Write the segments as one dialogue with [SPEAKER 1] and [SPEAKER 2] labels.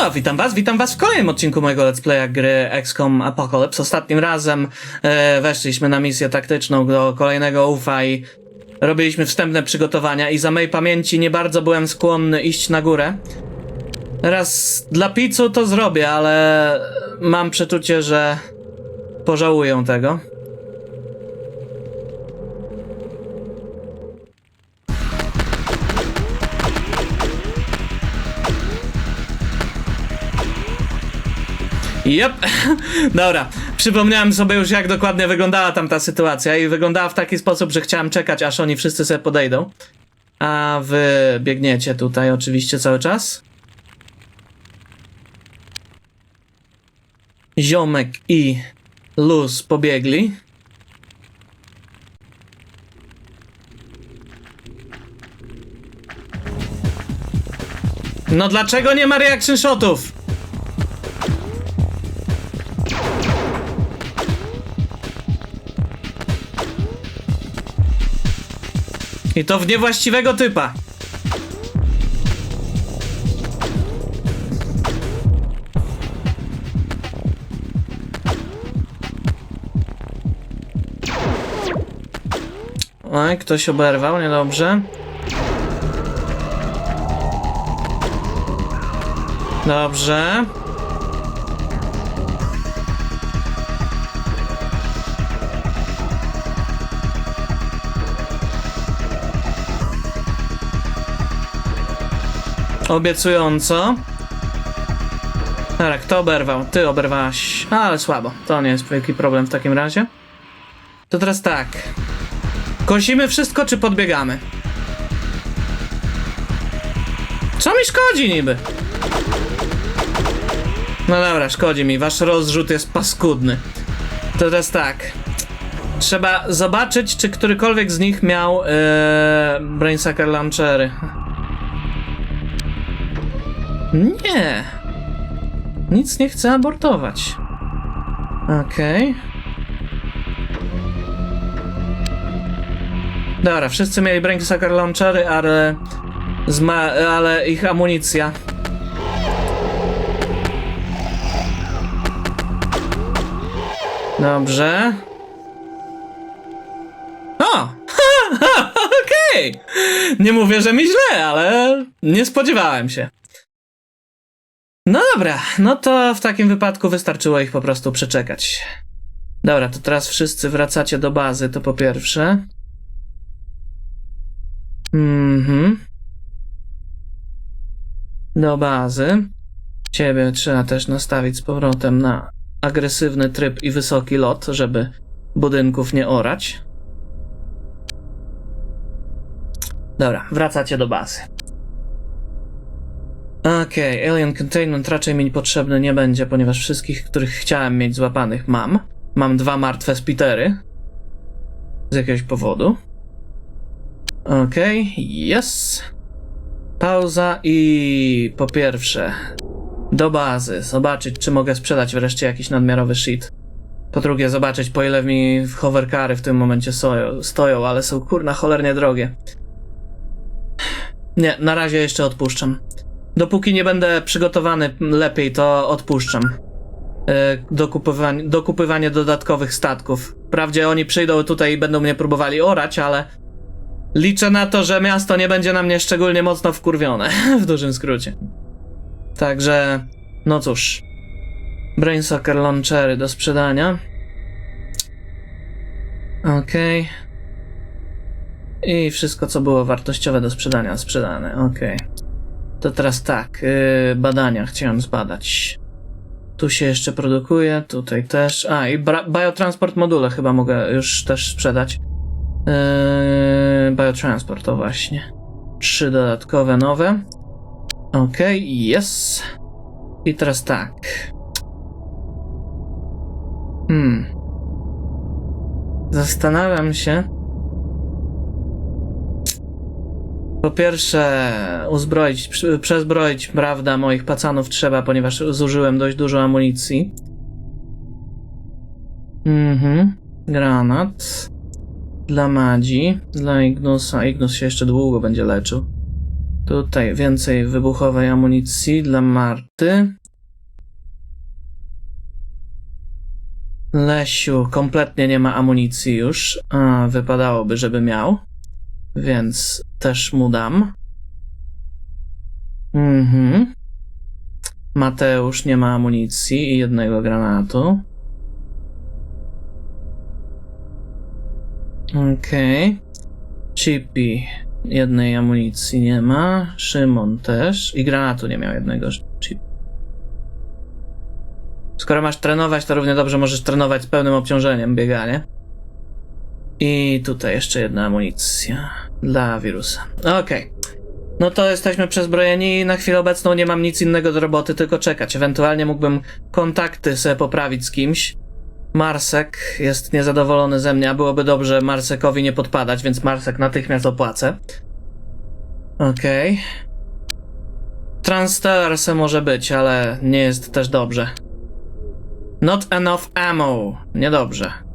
[SPEAKER 1] No, witam was, witam was w kolejnym odcinku mojego let's playa gry XCOM Apocalypse. Ostatnim razem e, weszliśmy na misję taktyczną do kolejnego UFA i robiliśmy wstępne przygotowania i za mojej pamięci nie bardzo byłem skłonny iść na górę. Teraz dla pizzu to zrobię, ale mam przeczucie, że pożałuję tego. Yep. Dobra, przypomniałem sobie już jak dokładnie wyglądała tam ta sytuacja i wyglądała w taki sposób, że chciałem czekać aż oni wszyscy sobie podejdą. A wy biegniecie tutaj oczywiście cały czas. Ziomek i Luz pobiegli. No dlaczego nie ma reaction shotów? I to w niewłaściwego typa. Oj, ktoś oberwał, niedobrze. Dobrze. Obiecująco. Dobra, kto oberwał? Ty oberwałaś. Ale słabo. To nie jest wielki problem w takim razie. To teraz tak. Kosimy wszystko, czy podbiegamy? Co mi szkodzi niby? No dobra, szkodzi mi. Wasz rozrzut jest paskudny. To teraz tak. Trzeba zobaczyć, czy którykolwiek z nich miał ee, Brainsucker Launchery. Nie. Nic nie chcę abortować. Okej. Dobra, wszyscy mieli Brainsucker Launchery, ale, zma- ale ich amunicja. Dobrze. O! Okej! Nie mówię, że mi źle, ale nie spodziewałem się. No dobra, no to w takim wypadku wystarczyło ich po prostu przeczekać. Dobra, to teraz wszyscy wracacie do bazy, to po pierwsze. Mhm. Do bazy. Ciebie trzeba też nastawić z powrotem na agresywny tryb i wysoki lot, żeby budynków nie orać. Dobra, wracacie do bazy. Okej, Alien Containment raczej mi potrzebny nie będzie, ponieważ wszystkich, których chciałem mieć złapanych mam. Mam dwa martwe spitery. Z jakiegoś powodu. Okej, yes. Pauza i po pierwsze do bazy, zobaczyć czy mogę sprzedać wreszcie jakiś nadmiarowy shit. Po drugie zobaczyć po ile mi hoverkary w tym momencie stoją, stoją ale są kurna cholernie drogie. Nie, na razie jeszcze odpuszczam. Dopóki nie będę przygotowany lepiej, to odpuszczam. Yy, dokupywanie, dokupywanie dodatkowych statków. Wprawdzie oni przyjdą tutaj i będą mnie próbowali orać, ale liczę na to, że miasto nie będzie na mnie szczególnie mocno wkurwione, w dużym skrócie. Także, no cóż. Brainsucker Launchery do sprzedania. Okej. I wszystko, co było wartościowe do sprzedania, sprzedane. Okej. To teraz tak, yy, badania chciałem zbadać. Tu się jeszcze produkuje, tutaj też. A, i biotransport module chyba mogę już też sprzedać. Yy, biotransport, to właśnie. Trzy dodatkowe nowe. Okej, yes. I teraz tak. Hmm. Zastanawiam się. Po pierwsze, uzbroić, przezbroić, prawda, moich pacanów trzeba, ponieważ zużyłem dość dużo amunicji. Mhm. Granat. Dla Madzi, dla Ignusa. Ignus się jeszcze długo będzie leczył. Tutaj więcej wybuchowej amunicji dla Marty. Lesiu kompletnie nie ma amunicji już. A, wypadałoby, żeby miał. Więc też mu dam. Mhm. Mateusz nie ma amunicji i jednego granatu. Okej. Chippy jednej amunicji nie ma. Szymon też. I granatu nie miał jednego. Skoro masz trenować, to równie dobrze możesz trenować z pełnym obciążeniem bieganie. I tutaj jeszcze jedna amunicja dla wirusa. Okej. No to jesteśmy przezbrojeni i na chwilę obecną nie mam nic innego do roboty, tylko czekać. Ewentualnie mógłbym kontakty sobie poprawić z kimś. Marsek jest niezadowolony ze mnie, a byłoby dobrze Marsekowi nie podpadać, więc Marsek natychmiast opłacę. Okej. Okay. Transfer se może być, ale nie jest też dobrze. Not enough ammo. Niedobrze.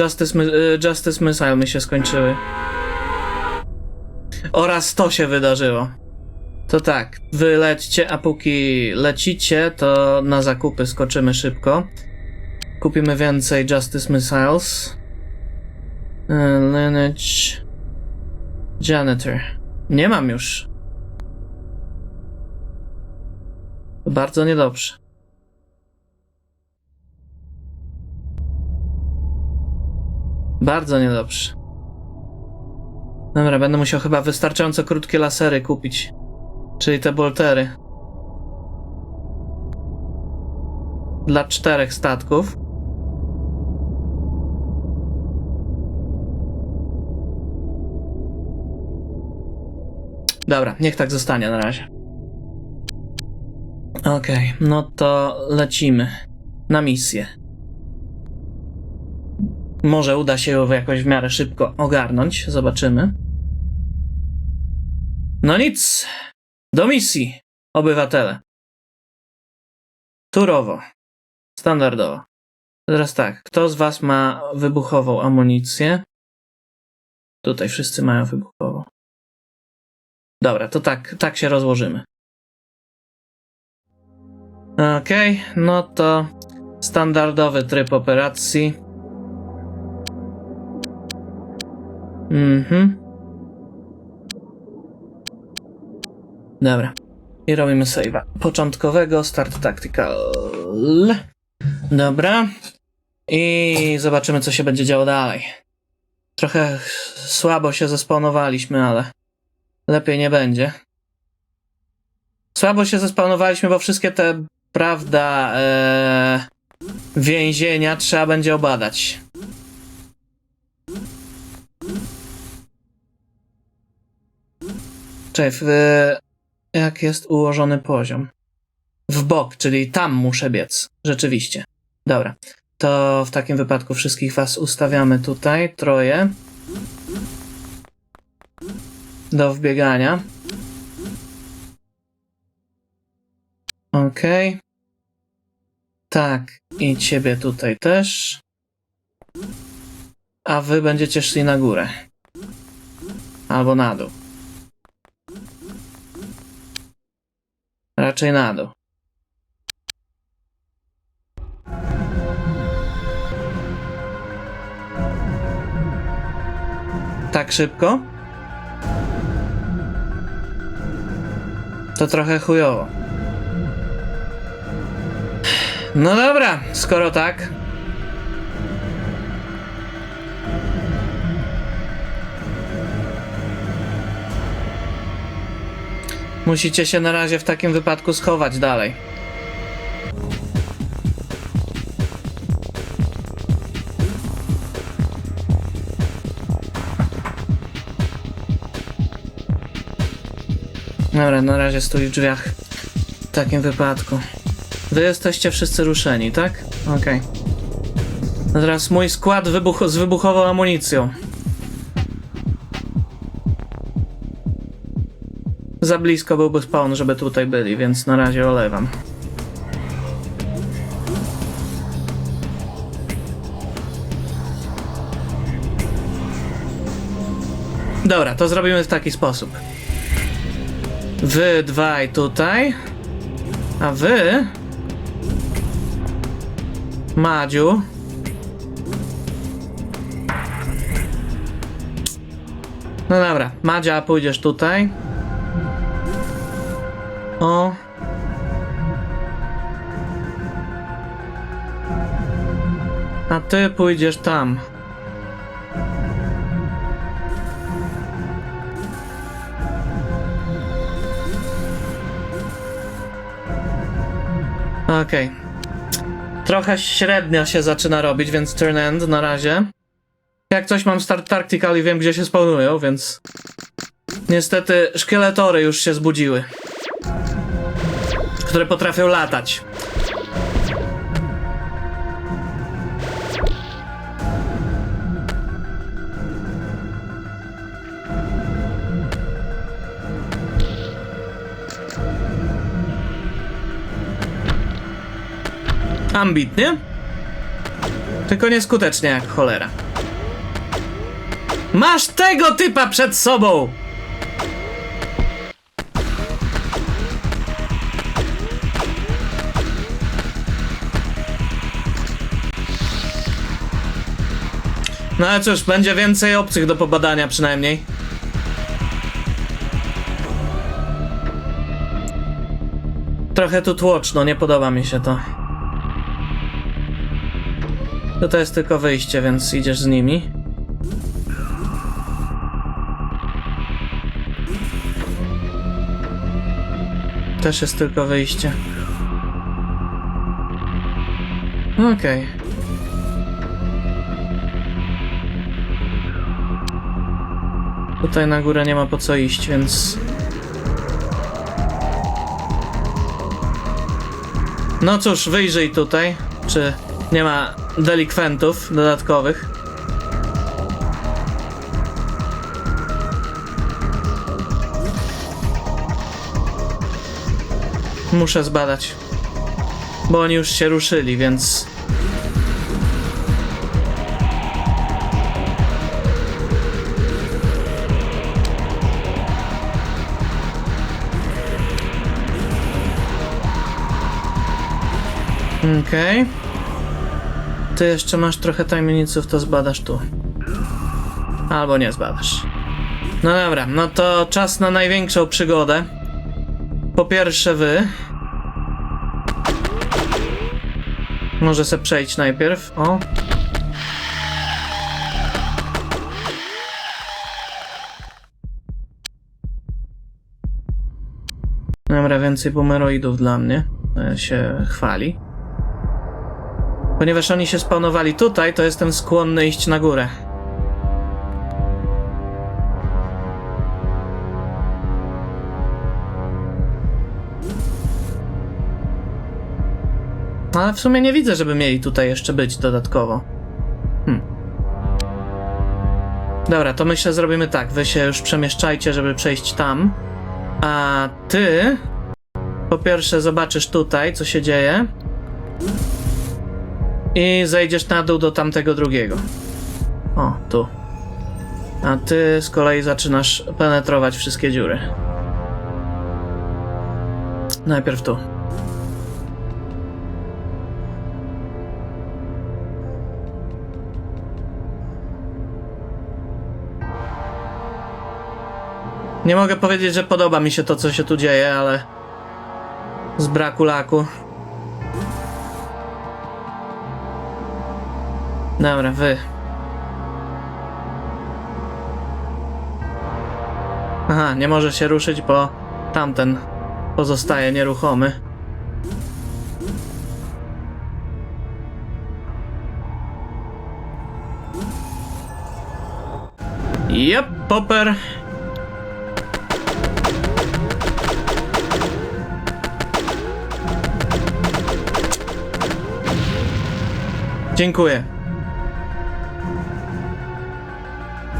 [SPEAKER 1] Justice, y, Justice Missile mi się skończyły. Oraz to się wydarzyło. To tak, wy lećcie, a póki lecicie, to na zakupy skoczymy szybko. Kupimy więcej Justice Missiles. E, Lineage. Janitor. Nie mam już. Bardzo niedobrze. Bardzo niedobrze. Dobra, będę musiał chyba wystarczająco krótkie lasery kupić. Czyli te boltery. Dla czterech statków. Dobra, niech tak zostanie na razie. Okej, no to lecimy na misję. Może uda się ją jakoś w miarę szybko ogarnąć, zobaczymy. No nic, do misji, obywatele. Turowo, standardowo. Teraz tak, kto z was ma wybuchową amunicję? Tutaj wszyscy mają wybuchową. Dobra, to tak, tak się rozłożymy. Okej, no to standardowy tryb operacji. Mhm. Dobra. I robimy save'a. Początkowego, start tactical. Dobra. I zobaczymy, co się będzie działo dalej. Trochę słabo się zespawnowaliśmy, ale lepiej nie będzie. Słabo się zespawnowaliśmy, bo wszystkie te, prawda, e, więzienia trzeba będzie obadać. W, jak jest ułożony poziom? W bok, czyli tam muszę biec. Rzeczywiście. Dobra. To w takim wypadku wszystkich was ustawiamy tutaj, troje. Do wbiegania. Okej. Tak, i ciebie tutaj też. A wy będziecie szli na górę. Albo na dół. Raczej na dół. Tak szybko? To trochę chujowo. No dobra, skoro tak. Musicie się na razie w takim wypadku schować dalej. Dobra, na razie stój w drzwiach. W takim wypadku. Wy jesteście wszyscy ruszeni, tak? Okej. No Teraz mój skład wybuch z wybuchową amunicją. Za blisko byłby spawn, żeby tutaj byli, więc na razie olewam. Dobra, to zrobimy w taki sposób. Wy dwaj tutaj. A wy. Madziu. No dobra, Madzia, pójdziesz tutaj. O. A ty pójdziesz tam. Okej. Trochę średnio się zaczyna robić, więc turn end na razie. Jak coś mam start tactical i wiem gdzie się spawnują, więc... Niestety szkieletory już się zbudziły. Które potrafią latać. Ambitnie. Tylko nieskutecznie jak cholera. Masz tego typa przed sobą! No ale cóż, będzie więcej obcych do pobadania przynajmniej. Trochę tu tłoczno, nie podoba mi się to. To to jest tylko wyjście, więc idziesz z nimi. Też jest tylko wyjście. Okej. Tutaj na górę nie ma po co iść, więc... No cóż, wyjrzyj tutaj, czy nie ma delikwentów dodatkowych. Muszę zbadać. Bo oni już się ruszyli, więc. Okej. Ty jeszcze masz trochę tajemniców, to zbadasz tu. Albo nie zbadasz. No dobra, no to czas na największą przygodę. Po pierwsze wy. Może se przejść najpierw. O. Dobra, więcej bumeroidów dla mnie. Się chwali. Ponieważ oni się spawnowali tutaj, to jestem skłonny iść na górę. No, Ale w sumie nie widzę, żeby mieli tutaj jeszcze być dodatkowo. Hm. Dobra, to myślę zrobimy tak. Wy się już przemieszczajcie, żeby przejść tam. A ty po pierwsze zobaczysz tutaj, co się dzieje. I zejdziesz na dół do tamtego drugiego. O, tu. A ty z kolei zaczynasz penetrować wszystkie dziury. Najpierw tu. Nie mogę powiedzieć, że podoba mi się to, co się tu dzieje, ale z braku laku. Dobra, wy. Aha, nie może się ruszyć, bo tamten pozostaje nieruchomy. Jep, popper. Dziękuję.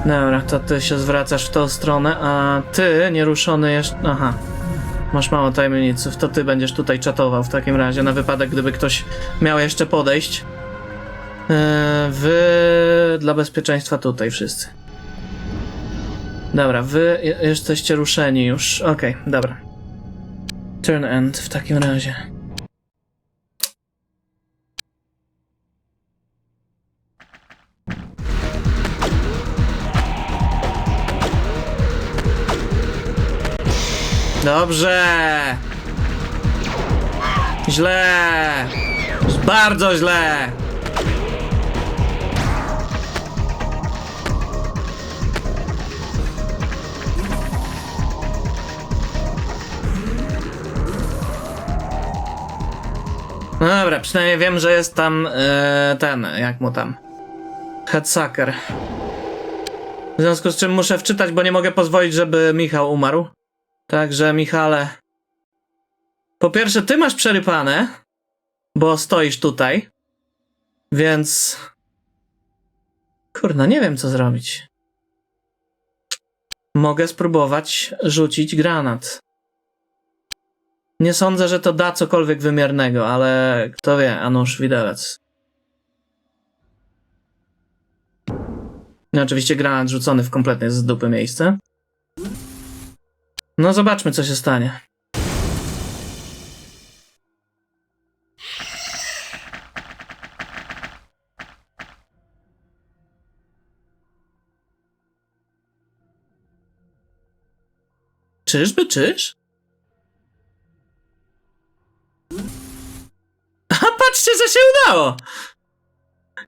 [SPEAKER 1] Dobra, to ty się zwracasz w tą stronę, a ty, nieruszony jeszcze... Aha. Masz mało tajemniców, to ty będziesz tutaj czatował w takim razie, na wypadek, gdyby ktoś miał jeszcze podejść. Yy, wy... dla bezpieczeństwa tutaj wszyscy. Dobra, wy je- jesteście ruszeni już. Okej, dobra. Turn end w takim razie. Dobrze. Źle. Bardzo źle. No dobra, przynajmniej wiem, że jest tam e, ten, jak mu tam. Headsucker. W związku z czym muszę wczytać, bo nie mogę pozwolić, żeby Michał umarł. Także, Michale. Po pierwsze, ty masz przerypane, bo stoisz tutaj. Więc. Kurna, nie wiem co zrobić. Mogę spróbować rzucić granat. Nie sądzę, że to da cokolwiek wymiernego, ale kto wie, a nuż widelec. No, oczywiście granat rzucony w kompletnie z dupy miejsce. No zobaczmy, co się stanie. Czyżby, czyż? A patrzcie, co się udało!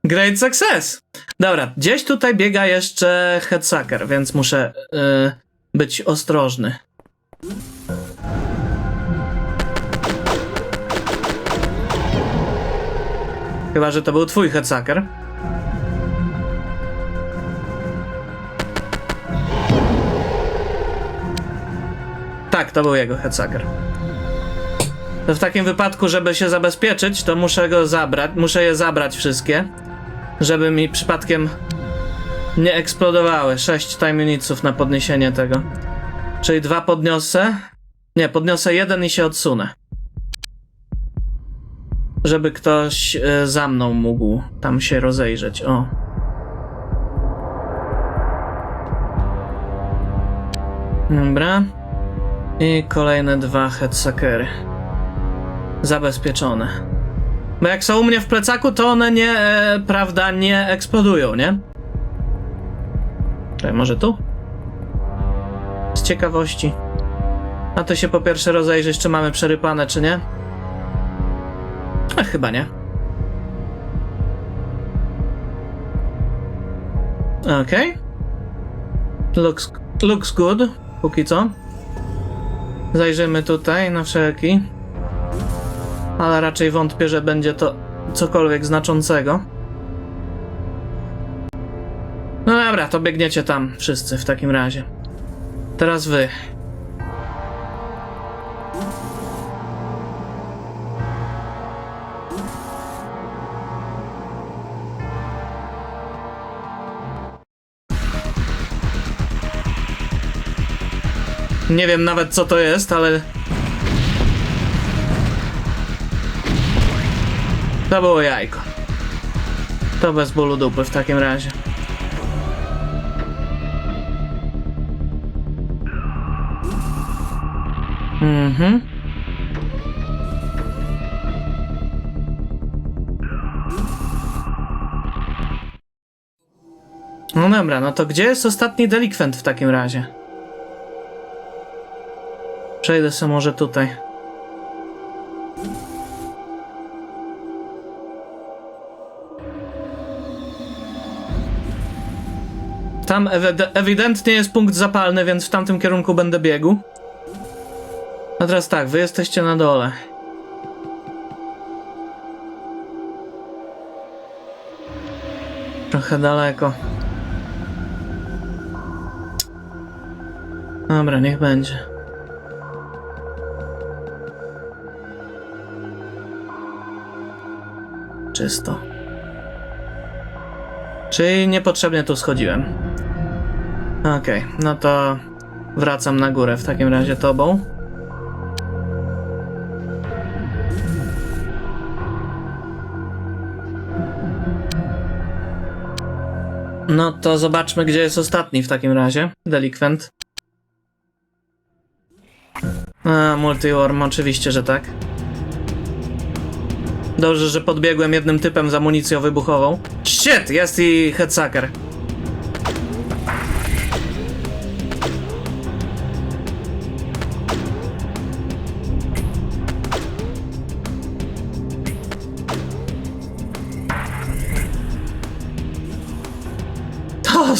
[SPEAKER 1] Great success! Dobra, gdzieś tutaj biega jeszcze headsucker, więc muszę yy, być ostrożny. Chyba, że to był twój headsucker. Tak, to był jego headsucker. To w takim wypadku, żeby się zabezpieczyć, to muszę go zabrać, muszę je zabrać wszystkie, żeby mi przypadkiem nie eksplodowały. 6 time unitsów na podniesienie tego. Czyli dwa podniosę. Nie, podniosę jeden i się odsunę. Żeby ktoś e, za mną mógł tam się rozejrzeć. O. Dobra. I kolejne dwa headsuckery. Zabezpieczone. Bo jak są u mnie w plecaku, to one nie, e, prawda, nie eksplodują, nie? Czekaj, może tu? Z ciekawości. A to się po pierwsze rozejrzeć, czy mamy przerypane, czy nie? A chyba nie. Okej. Looks, looks good, póki co. Zajrzymy tutaj na wszelki. Ale raczej wątpię, że będzie to cokolwiek znaczącego. No dobra, to biegniecie tam wszyscy w takim razie. Teraz wy. Nie wiem nawet co to jest, ale To było jajko. To bez bólu dupy w takim razie. Mhm. No dobra, no to gdzie jest ostatni delikwent w takim razie? Przejdę sobie może tutaj. Tam ewi- ewidentnie jest punkt zapalny, więc w tamtym kierunku będę biegł. A teraz tak, wy jesteście na dole. Trochę daleko. Dobra, niech będzie. Czysto. Czyli niepotrzebnie tu schodziłem. Okej, no to wracam na górę w takim razie tobą. No to zobaczmy, gdzie jest ostatni w takim razie. Delikwent. A, multiworm, oczywiście, że tak. Dobrze, że podbiegłem jednym typem z amunicją wybuchową. Shit, jest i headsucker.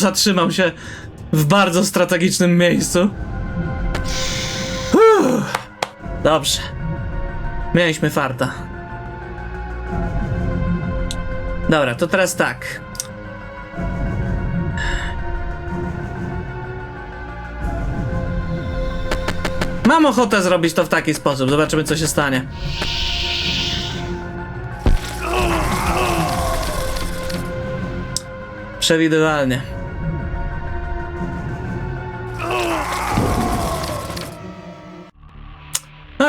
[SPEAKER 1] Zatrzymał się w bardzo strategicznym miejscu. Uff. Dobrze. Mieliśmy farta. Dobra, to teraz tak. Mam ochotę zrobić to w taki sposób. Zobaczymy, co się stanie. Przewidywalnie.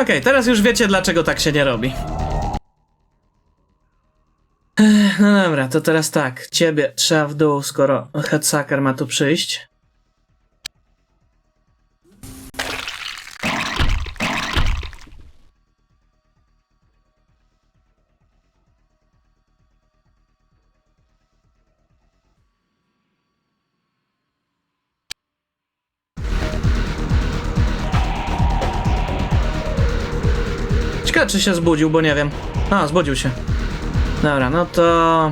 [SPEAKER 1] Okej, teraz już wiecie, dlaczego tak się nie robi. Ech, No dobra, to teraz tak. Ciebie trzeba w dół, skoro headsucker ma tu przyjść. Ciekawe, czy się zbudził, bo nie wiem. A, zbudził się. Dobra, no to...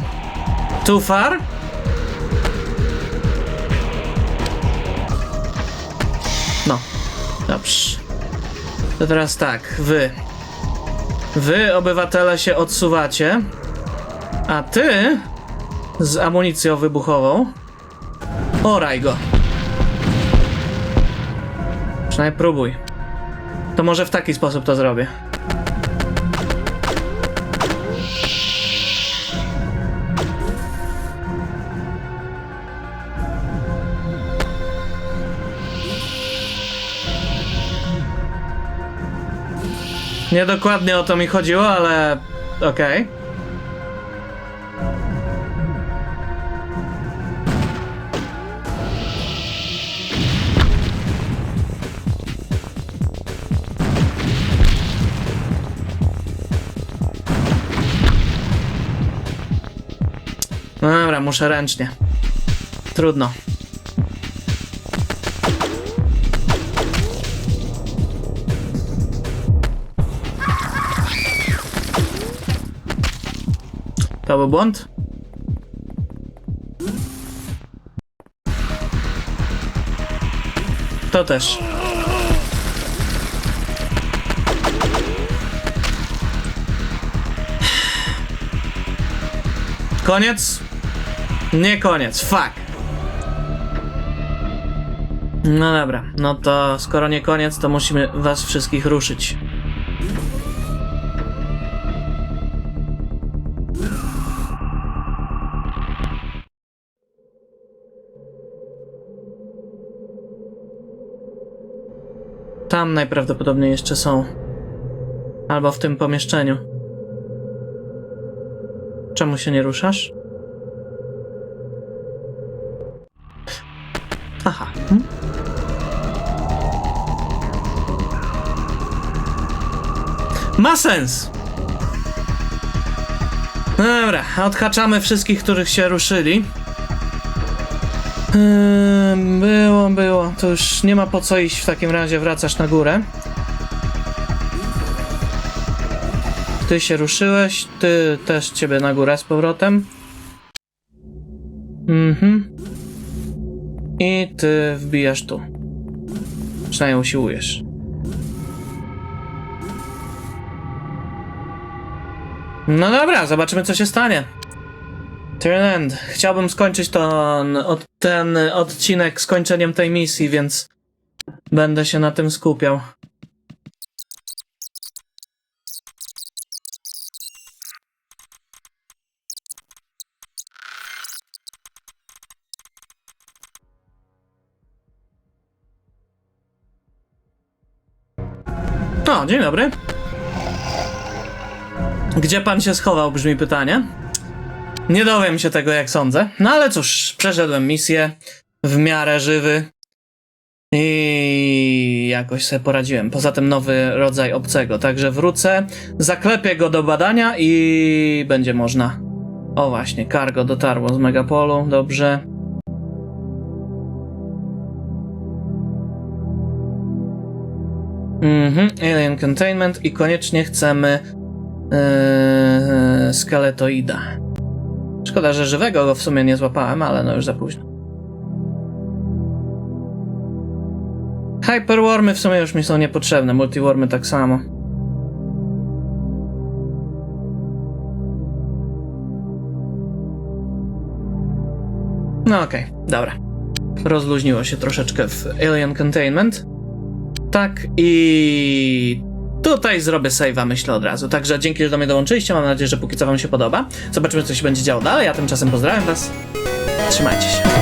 [SPEAKER 1] Too far? No, dobrze. To teraz tak, wy. Wy, obywatele, się odsuwacie, a ty z amunicją wybuchową oraj go. Przynajmniej próbuj. To może w taki sposób to zrobię. Nie dokładnie o to mi chodziło, ale okej. No dobra, muszę ręcznie. Trudno. Błąd? To też. Koniec? Nie koniec, fuck. No dobra, no to skoro nie koniec, to musimy was wszystkich ruszyć. Tam najprawdopodobniej jeszcze są. Albo w tym pomieszczeniu. Czemu się nie ruszasz? Aha. Ma sens! No Dobra, odhaczamy wszystkich, których się ruszyli. Ym, Było, było. To już nie ma po co iść w takim razie, wracasz na górę. Ty się ruszyłeś, ty też ciebie na górę z powrotem. Mhm. I ty wbijasz tu. Przynajmniej usiłujesz. No dobra, zobaczymy co się stanie. End. Chciałbym skończyć ten, od, ten odcinek skończeniem tej misji, więc będę się na tym skupiał. O, dzień dobry. Gdzie pan się schował, brzmi pytanie. Nie dowiem się tego, jak sądzę. No ale cóż, przeszedłem misję w miarę żywy i jakoś sobie poradziłem. Poza tym nowy rodzaj obcego, także wrócę, zaklepię go do badania i będzie można. O właśnie, cargo dotarło z Megapolu, dobrze. Mhm, Alien Containment i koniecznie chcemy yy, skeletoida. Szkoda, że żywego go w sumie nie złapałem, ale no już za późno. Hyperwormy w sumie już mi są niepotrzebne, multiwormy tak samo. No okej, dobra. Rozluźniło się troszeczkę w Alien Containment. Tak i tutaj zrobię save'a myślę od razu. Także dzięki, że do mnie dołączyliście. Mam nadzieję, że póki co wam się podoba. Zobaczymy, co się będzie działo dalej. Ja tymczasem pozdrawiam was. Trzymajcie się.